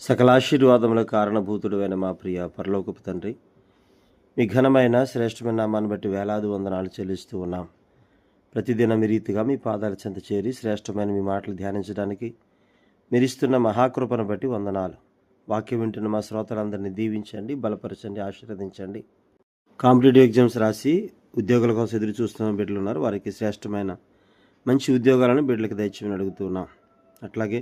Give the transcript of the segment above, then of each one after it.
సకలాశీర్వాదముల కారణభూతుడు అయిన మా ప్రియ పరలోకపు తండ్రి మీ ఘనమైన శ్రేష్టమైన నామాన్ని బట్టి వేలాది వందనాలు చెల్లిస్తూ ఉన్నాం. ప్రతిదినం మీ రీతిగా మీ పాదాల చెంత చేరి శ్రేష్టమైన మీ మాటలు ధ్యానించడానికి మీరిస్తున్న మహాకృపను బట్టి వందనాలు. వాక్యం వింటున్న మా శ్రోతలందరినీ దీవించండి బలపరచండి ఆశీర్వదించండి. కాంపిటేటివ్ ఎగ్జామ్స్ రాసి ఉద్యోగుల కోసం ఎదురు చూస్తున్న బిడ్డలు ఉన్నారు. వారికి శ్రేష్టమైన మంచి ఉద్యోగాలను బిడ్డలకు దయచేయమని అడుగుతున్నాం అట్లాగే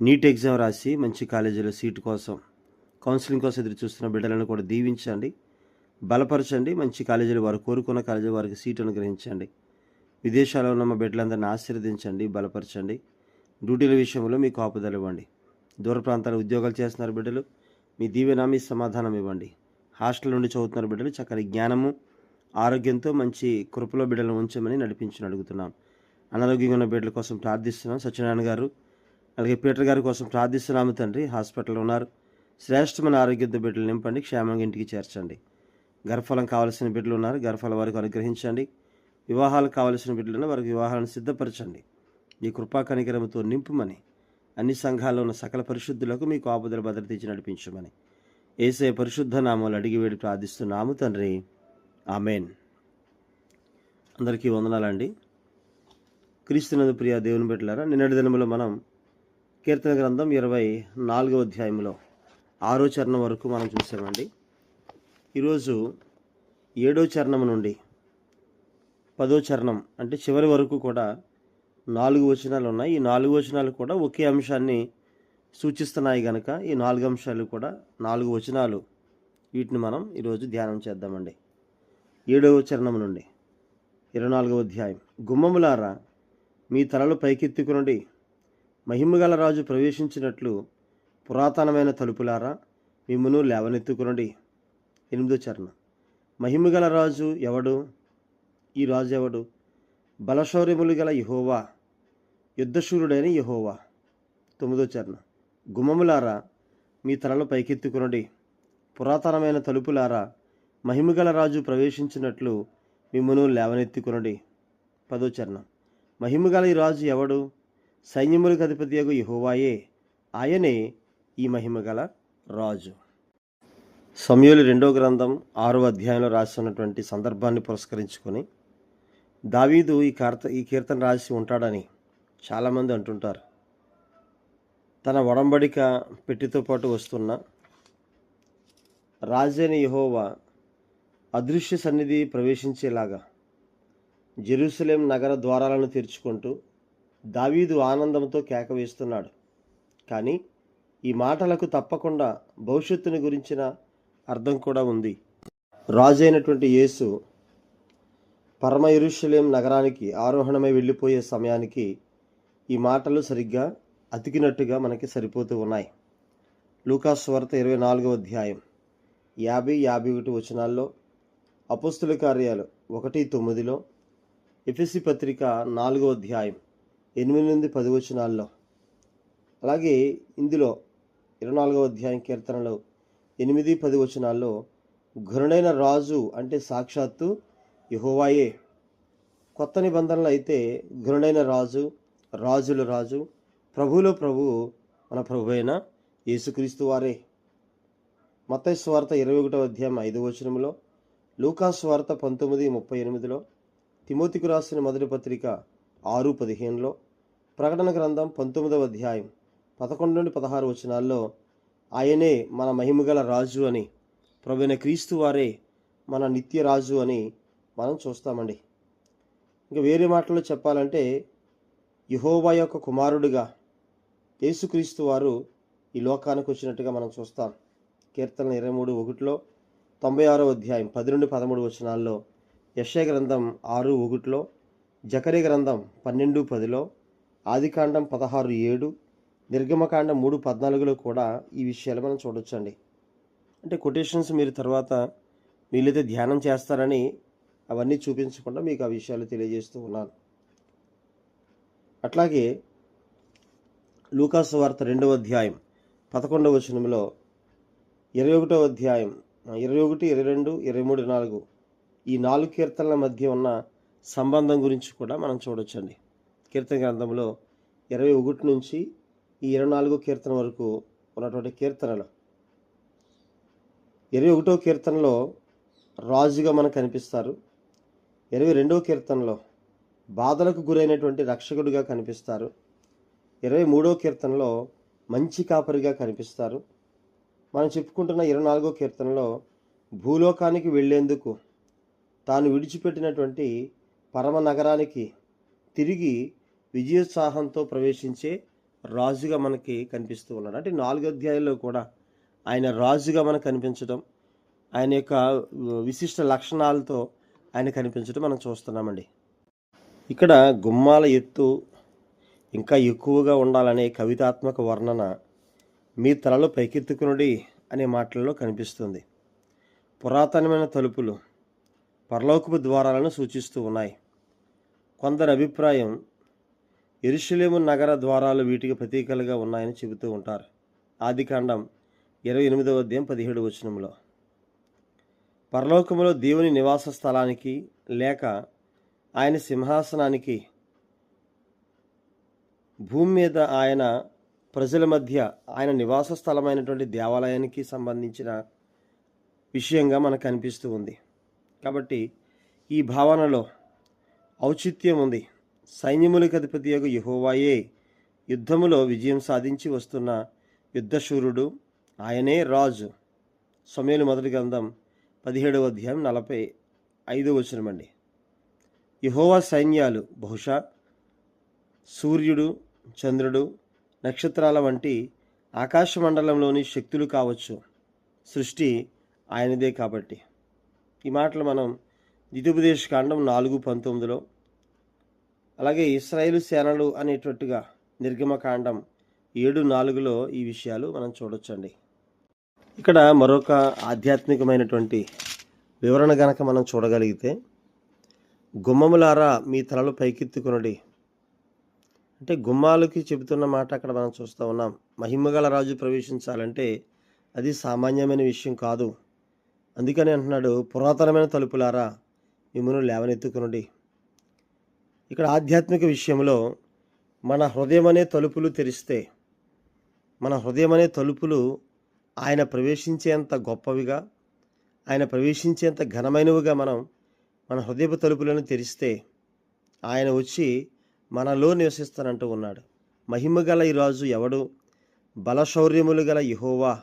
నీట్ ఎగ్జామ్ రాసి మంచి కాలేజీలో సీటు కోసం కౌన్సిలింగ్ కోసం ఎదురు చూస్తున్న బిడ్డలను కూడా దీవించండి. బలపరచండి. మంచి కాలేజీలు వారు కోరుకున్న కాలేజీ వారికి సీటు అనుగ్రహించండి. విదేశాల్లో ఉన్న మా బిడ్డలందరినీ ఆశీర్వదించండి బలపరచండి. డ్యూటీల విషయంలో మీకు కాపుదల ఇవ్వండి. దూర ప్రాంతాల ఉద్యోగాలు చేస్తున్నారు బిడ్డలు మీ దీవెన మీ సమాధానం ఇవ్వండి. హాస్టల్ నుండి చదువుతున్నారు బిడ్డలు చక్కని జ్ఞానము ఆరోగ్యంతో మంచి కృపలో బిడ్డలను ఉంచమని నడిపించని అడుగుతున్నాం. అనారోగ్యంగా ఉన్న బిడ్డల కోసం ప్రార్థిస్తున్నాం. సత్యనారాయణ గారు అలాగే పీటర్ గారి కోసం ప్రార్థిస్తున్నాము తండ్రి. హాస్పిటల్లో ఉన్నారు. శ్రేష్టమైన ఆరోగ్యంతో బిడ్డలు నింపండి. క్షేమంగా ఇంటికి చేర్చండి. గర్భఫలం కావాల్సిన బిడ్డలు ఉన్నారు. గర్భఫలం వారికి అనుగ్రహించండి. వివాహాలు కావలసిన బిడ్డలను వారికి వివాహాలను సిద్ధపరచండి. ఈ కృపా కనికరంతో నింపుమని అన్ని సంఘాల్లో ఉన్న సకల పరిశుద్ధులకు మీకు ఆపదలు భద్రత ఇచ్చి నడిపించమని ఏసే పరిశుద్ధ నామాలు అడిగి వేడి ప్రార్థిస్తున్నాము తండ్రి. ఆమెన్. అందరికీ వందనాలండి. క్రీస్తునందు ప్రియ దేవుని బిడ్డలారా నిన్నటి దినములో మనం కీర్తన గ్రంథం ఇరవై నాలుగవ అధ్యాయంలో ఆరో చరణం వరకు మనం చూసామండి. ఈరోజు ఏడో చరణం నుండి పదో చరణం అంటే చివరి వరకు కూడా నాలుగు వచనాలు ఉన్నాయి. ఈ నాలుగు వచనాలు కూడా ఒకే అంశాన్ని సూచిస్తున్నాయి కనుక ఈ నాలుగు అంశాలు కూడా నాలుగు వచనాలు. వీటిని మనం ఈరోజు ధ్యానం చేద్దామండి. ఏడవ చరణం నుండి ఇరవై నాలుగవ అధ్యాయం. గుమ్మములారా మీ తలలు పైకెత్తుకునండి. మహిమగల రాజు ప్రవేశించినట్లు పురాతనమైన తలుపులారా మిమ్మును లేవనెత్తుకునండి. ఎనిమిదో చరణం. మహిమగల రాజు ఎవడు? ఈ రాజు ఎవడు? బలశౌర్యములు గల యహోవా యుద్ధశూరుడైన యహోవా. తొమ్మిదో చరణం. గుమ్మములారా మీ తలలు పైకెత్తుకునండి. పురాతనమైన తలుపులారా మహిమగల రాజు ప్రవేశించినట్లు మిమ్మను లేవనెత్తుకునండి. పదో చరణం. మహిమగల ఈ రాజు ఎవడు? సైన్యములకు అధిపతియగు యహోవాయే. ఆయనే ఈ మహిమగల రాజు. సమయలు రెండో గ్రంథం ఆరో అధ్యాయంలో రాస్తున్నటువంటి సందర్భాన్ని పురస్కరించుకొని దావీదు ఈ కార్త ఈ కీర్తన రాసి ఉంటాడని చాలామంది అంటుంటారు. తన ఒడంబడిక పెట్టితో పాటు వస్తున్న రాజైన యహోవా అదృశ్య సన్నిధి ప్రవేశించేలాగా జెరూసలేం నగర ద్వారాలను తెరుచుకుంటూ దావీదు ఆనందంతో కేక వేస్తున్నాడు. కానీ ఈ మాటలకు తప్పకుండా భవిష్యత్తుని గురించిన అర్థం కూడా ఉంది. రాజైనటువంటి యేసు పరమ ఇరుషలేం నగరానికి ఆరోహణమై వెళ్ళిపోయే సమయానికి ఈ మాటలు సరిగ్గా అతికినట్టుగా మనకి సరిపోతూ ఉన్నాయి. లూకాస్ వార్త ఇరవై నాలుగవ అధ్యాయం యాభై యాభై ఒకటి వచనాల్లో అపుస్తుల కార్యాలు ఒకటి తొమ్మిదిలో ఎఫ్ఎస్సి పత్రిక నాలుగో అధ్యాయం ఎనిమిది నుండి పది వచనాల్లో. అలాగే ఇందులో ఇరవై నాలుగవ అధ్యాయం కీర్తనలో ఎనిమిది పది వచనాల్లో ఘనుడైన రాజు అంటే సాక్షాత్తు యహోవాయే. కొత్త నిబంధనలు అయితే ఘనుడైన రాజు రాజుల రాజు ప్రభువులో ప్రభు మన ప్రభు అయిన యేసుక్రీస్తు వారే. మత్తయి ఇరవై ఒకటో అధ్యాయం ఐదు వచనంలో లూకాస్వార్త పంతొమ్మిది ముప్పై ఎనిమిదిలో తిమోతికి రాసిన మొదటి పత్రిక ఆరు పదిహేనులో ప్రకటన గ్రంథం పంతొమ్మిదవ అధ్యాయం పదకొండు నుండి పదహారు వచనాల్లో ఆయనే మన మహిమగల రాజు అని ప్రవీణ క్రీస్తు వారే మన నిత్య రాజు అని మనం చూస్తామండి. ఇంకా వేరే మాటల్లో చెప్పాలంటే యహోవా యొక్క కుమారుడిగా యేసుక్రీస్తు వారు ఈ లోకానికి వచ్చినట్టుగా మనం చూస్తాం. కీర్తన ఇరవై మూడు ఒకటిలో తొంభై ఆరో అధ్యాయం పది నుండి పదమూడు వచనాల్లో యశయ గ్రంథం ఆరు ఒకటిలో జకరి గ్రంథం పన్నెండు పదిలో ఆదికాండం పదహారు ఏడు నిర్గమకాండం మూడు పద్నాలుగులో కూడా ఈ విషయాలు మనం చూడొచ్చండి. అంటే కొటేషన్స్ మీరు తర్వాత వీలైతే ధ్యానం చేస్తారని అవన్నీ చూపించకుండా మీకు ఆ విషయాలు తెలియజేస్తూ ఉన్నాను. అట్లాగే లూకాసు వార్త రెండవ అధ్యాయం పదకొండవ వచనంలో ఇరవై ఒకటో అధ్యాయం ఇరవై ఒకటి ఇరవై రెండు ఇరవై మూడు నాలుగు ఈ నాలుగు కీర్తనల మధ్య ఉన్న సంబంధం గురించి కూడా మనం చూడొచ్చండి. కీర్తన గ్రంథంలో ఇరవై ఒకటి నుంచి ఈ ఇరవై నాలుగో కీర్తన వరకు ఉన్నటువంటి కీర్తనలు. ఇరవై ఒకటో కీర్తనలో రాజుగా మనకు కనిపిస్తారు. ఇరవై రెండో కీర్తనలో బాధలకు గురైనటువంటి రక్షకుడిగా కనిపిస్తారు. ఇరవై మూడో కీర్తనలో మంచి కాపరిగా కనిపిస్తారు. మనం చెప్పుకుంటున్న ఇరవై నాలుగో కీర్తనలో భూలోకానికి వెళ్ళేందుకు తాను విడిచిపెట్టినటువంటి పరమ నగరానికి తిరిగి విజయోత్సాహంతో ప్రవేశించే రాజుగా మనకి కనిపిస్తూ ఉన్నాడు. అంటే నాలుగో అధ్యాయంలో కూడా ఆయన రాజుగా మనకు కనిపించడం ఆయన యొక్క విశిష్ట లక్షణాలతో ఆయన కనిపించడం మనం చూస్తున్నామండి. ఇక్కడ గుమ్మాల ఎత్తు ఇంకా ఎక్కువగా ఉండాలనే కవితాత్మక వర్ణన మీ తలలో పైకెత్తుకునుడి అనే మాటలలో కనిపిస్తుంది. పురాతనమైన తలుపులు పరలోకపు ద్వారాలను సూచిస్తూ ఉన్నాయి. కొందరి అభిప్రాయం ఎరుషలేము నగర ద్వారాలు వీటికి ప్రతీకలుగా ఉన్నాయని చెబుతూ ఉంటారు. ఆదికాండం ఇరవై ఎనిమిదవ అధ్యాయం పదిహేడు వచనంలో. పరలోకములో దేవుని నివాస స్థలానికి లేక ఆయన సింహాసనానికి భూమి మీద ఆయన ప్రజల మధ్య ఆయన నివాస స్థలమైనటువంటి దేవాలయానికి సంబంధించిన విషయంగా మనకు కనిపిస్తూ ఉంది. కాబట్టి ఈ భావనలో ఔచిత్యం ఉంది. సైన్యములకు అధిపతి యొక్క యహోవాయే యుద్ధములో విజయం సాధించి వస్తున్న యుద్ధశూరుడు ఆయనే రాజు. సమయలు మొదటి గ్రంథం పదిహేడవ అధ్యాయం నలభై ఐదవ వచనమండి యహోవా సైన్యాలు బహుశా సూర్యుడు చంద్రుడు నక్షత్రాల వంటి ఆకాశమండలంలోని శక్తులు కావచ్చు. సృష్టి ఆయనదే కాబట్టి. ఈ మాటలు మనం ద్వితీయోపదేశ కాండం నాలుగు పంతొమ్మిదిలో అలాగే ఇస్రాయేలు సేనలు అనేటట్టుగా నిర్గమకాండం ఏడు నాలుగులో ఈ విషయాలు మనం చూడొచ్చండి. ఇక్కడ మరొక ఆధ్యాత్మికమైనటువంటి వివరణ గనక మనం చూడగలిగితే గుమ్మములారా మీ తలలు పైకెత్తుకునడి. అంటే గుమ్మాలకి చెబుతున్న మాట అక్కడ మనం చూస్తూ ఉన్నాం. మహిమగల రాజు ప్రవేశించాలంటే అది సామాన్యమైన విషయం కాదు. అందుకని అంటున్నాడు పురాతనమైన తలుపులారా మిమ్మల్ని లేవనెత్తుకునుడి. ఇక్కడ ఆధ్యాత్మిక విషయంలో మన హృదయం అనే తలుపులు తెరిస్తే మన హృదయం అనే తలుపులు ఆయన ప్రవేశించేంత గొప్పవిగా ఆయన ప్రవేశించేంత ఘనమైనవిగా మనం మన హృదయపు తలుపులను తెరిస్తే ఆయన వచ్చి మనలో నివసిస్తానంటూ ఉన్నాడు. మహిమ గల ఈ రాజు ఎవడు? బలశౌర్యములు గల యహోవా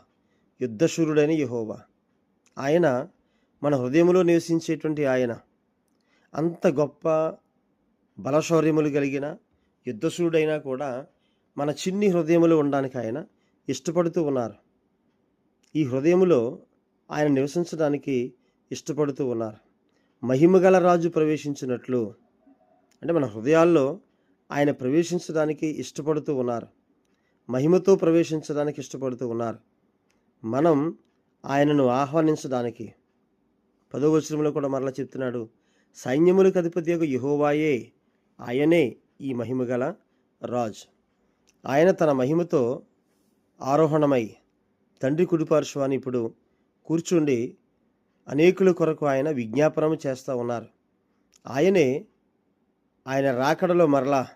యుద్ధశూరుడైన యహోవా. ఆయన మన హృదయంలో నివసించేటువంటి ఆయన. అంత గొప్ప బలశౌర్యములు కలిగిన యుద్ధశూడైనా కూడా మన చిన్ని హృదయములు ఉండడానికి ఆయన ఇష్టపడుతూ ఉన్నారు. ఈ హృదయములో ఆయన నివసించడానికి ఇష్టపడుతూ ఉన్నారు. మహిమగల రాజు ప్రవేశించినట్లు అంటే మన హృదయాల్లో ఆయన ప్రవేశించడానికి ఇష్టపడుతూ ఉన్నారు. మహిమతో ప్రవేశించడానికి ఇష్టపడుతూ ఉన్నారు. మనం ఆయనను ఆహ్వానించడానికి. పదో వచనంలో కూడా మరలా చెప్తున్నాడు సైన్యములకు అధిపతి యొక్క యహోవాయే. ఆయనే ఈ మహిమగల రాజ్. ఆయన తన మహిమతో ఆరోహణమై తండ్రి కుడిపార్శ్వాన్ని ఇప్పుడు కూర్చుండి అనేకుల కొరకు ఆయన విజ్ఞాపనము చేస్తూ ఉన్నారు. ఆయనే ఆయన రాకడలో మరలా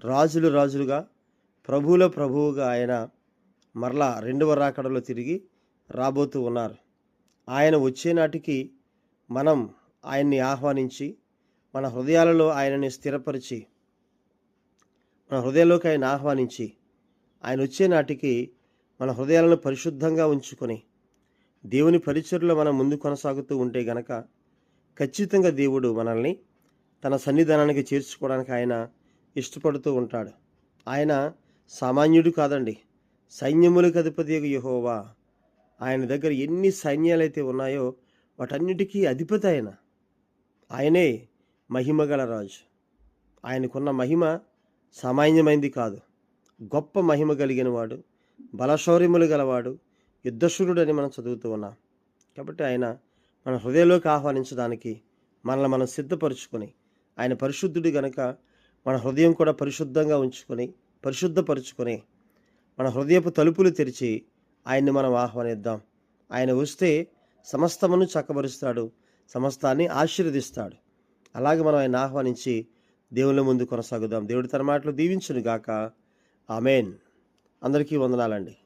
రాజులు రాజులుగా ప్రభువుల ప్రభువుగా ఆయన మరలా రెండవ రాకడలో తిరిగి రాబోతూ ఉన్నారు. ఆయన వచ్చే నాటికి మనం ఆయన్ని ఆహ్వానించి మన హృదయాలలో ఆయనని స్థిరపరిచి మన హృదయంలోకి ఆయన ఆహ్వానించి ఆయన వచ్చే నాటికి మన హృదయాలను పరిశుద్ధంగా ఉంచుకొని దేవుని పరిచర్లో మనం ముందు కొనసాగుతూ ఉంటే గనక ఖచ్చితంగా దేవుడు మనల్ని తన సన్నిధానానికి చేర్చుకోవడానికి ఆయన ఇష్టపడుతూ ఉంటాడు. ఆయన సామాన్యుడు కాదండి. సైన్యములకు అధిపతి యహోవా. ఆయన దగ్గర ఎన్ని సైన్యాలైతే ఉన్నాయో వాటన్నిటికీ అధిపతి ఆయన. ఆయనే మహిమగల రాజు. ఆయనకున్న మహిమ సామాన్యమైంది కాదు. గొప్ప మహిమ కలిగిన వాడు బలశౌర్యములు గలవాడు యుద్ధశూరుడని మనం చదువుతూ ఉన్నాం. కాబట్టి ఆయన మన హృదయంలోకి ఆహ్వానించడానికి మనల్ని మనం సిద్ధపరుచుకొని ఆయన పరిశుద్ధుడు గనక మన హృదయం కూడా పరిశుద్ధంగా ఉంచుకొని పరిశుద్ధపరుచుకొని మన హృదయపు తలుపులు తెరిచి ఆయన్ని మనం ఆహ్వానిద్దాం. ఆయన వస్తే సమస్తమును చక్కబరుస్తాడు సమస్తాన్ని ఆశీర్వదిస్తాడు. అలాగే మనం ఆయన ఆహ్వానించి దేవుళ్ళ ముందు కొనసాగుదాం. దేవుడి తన మాటలు దీవించును గాక ఆమెన్. అందరికీ వందనాలండి.